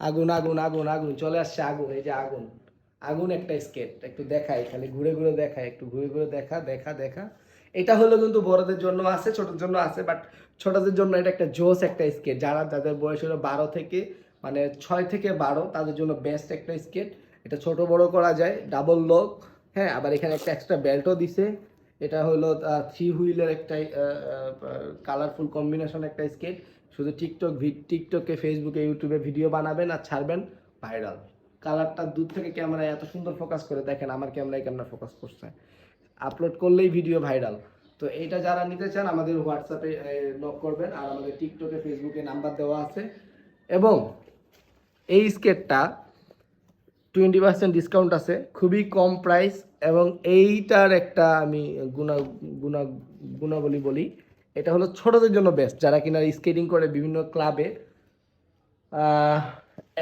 আগুন আগুন আগুন আগুন, চলে আসছে আগুন, এই যে আগুন। আগুন একটা স্কেট একটু দেখাই, খালি ঘুরে ঘুরে দেখাই, একটু ঘুরে ঘুরে দেখা দেখা দেখা। এটা হলো কিন্তু বড়দের জন্য আছে, ছোটদের জন্য আছে বাট ছোটদের জন্য এটা একটা জোস একটা স্কেট যারা, যাদের বয়স হলো বারো থেকে মানে ছয় থেকে বারো, তাদের জন্য বেস্ট একটা স্কেট এটা ছোট বড় করা যায় ডাবল লক হ্যাঁ আবার এখানে একটা এক্সট্রা বেল্টও দিছে। এটা হলো থ্রি হুইলের একটা কালারফুল কম্বিনেশন একটা স্কেট শুধু টিকটক টিকটকে ফেসবুকে ইউটিউবে ভিডিও বানাবেন আর ছাড়বেন ভাইরাল কালারটা দূর থেকে ক্যামেরায় এত সুন্দর ফোকাস করে দেখেন, আমার ক্যামেরায় ক্যামেরা ফোকাস করছে। আপলোড করলেই ভিডিও ভাইরাল তো এইটা যারা নিতে চান, আমাদের হোয়াটসঅ্যাপে নক করবেন আর আমাদের টিকটকে ফেসবুকে নাম্বার দেওয়া আছে। এবং এই স্কেটটা টোয়েন্টি পার্সেন্ট ডিসকাউন্ট আছে, খুবই কম প্রাইস এবং এইটার একটা আমি গুণা গুণা, গুণাবলী বলি। এটা হলো ছোটদের জন্য বেস্ট যারা কিনা স্কেটিং করে বিভিন্ন ক্লাবে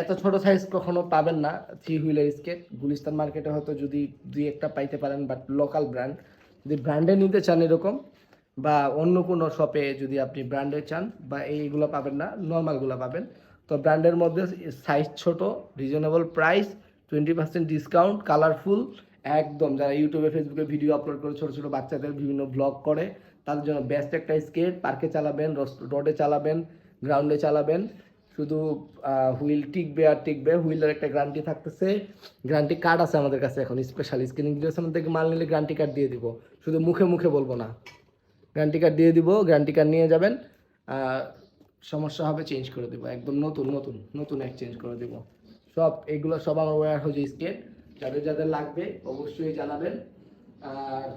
এত ছোট সাইজ কখনো পাবেন না থ্রি হুইলার স্কেট গুলিস্তান মার্কেটে হয়তো যদি দুই একটা পাইতে পারেন বাট লোকাল ব্র্যান্ড যদি ব্র্যান্ডে নিতে চান এরকম, বা অন্য কোনো শপে যদি আপনি ব্র্যান্ডে চান, বা এইগুলো পাবেন না নর্মালগুলো পাবেন। তো ব্র্যান্ডের মধ্যে সাইজ ছোট reasonable price twenty percent discount colourful একদম যারা ইউটিউবে ফেসবুকে ভিডিও আপলোড করে ছোটো ছোটো বাচ্চাদের বিভিন্ন ব্লগ করে, তাদের জন্য বেস্ট একটা স্কেট পার্কে চালাবেন রোডে চালাবেন গ্রাউন্ডে চালাবেন। শুধু হুইল টিকবে আর টিকবে হুইলের একটা গ্যারান্টি থাকতেছে। গ্যারান্টি কার্ড আছে আমাদের কাছে এখন স্পেশাল স্ক্রিনিং থেকে মাল নিলে গ্যারান্টি কার্ড দিয়ে দিব। শুধু মুখে মুখে বলব না। গ্যারান্টি কার্ড দিয়ে দিব গ্যারান্টি কার্ড নিয়ে যাবেন। সমস্যা হবে চেঞ্জ করে দেবো। একদম নতুন নতুন নতুন এক্সচেঞ্জ করে দেব। সব এগুলো সব আমার ওয়ার হাউজে স্কেট যাদের যাদের লাগবে অবশ্যই জানাবেন। আর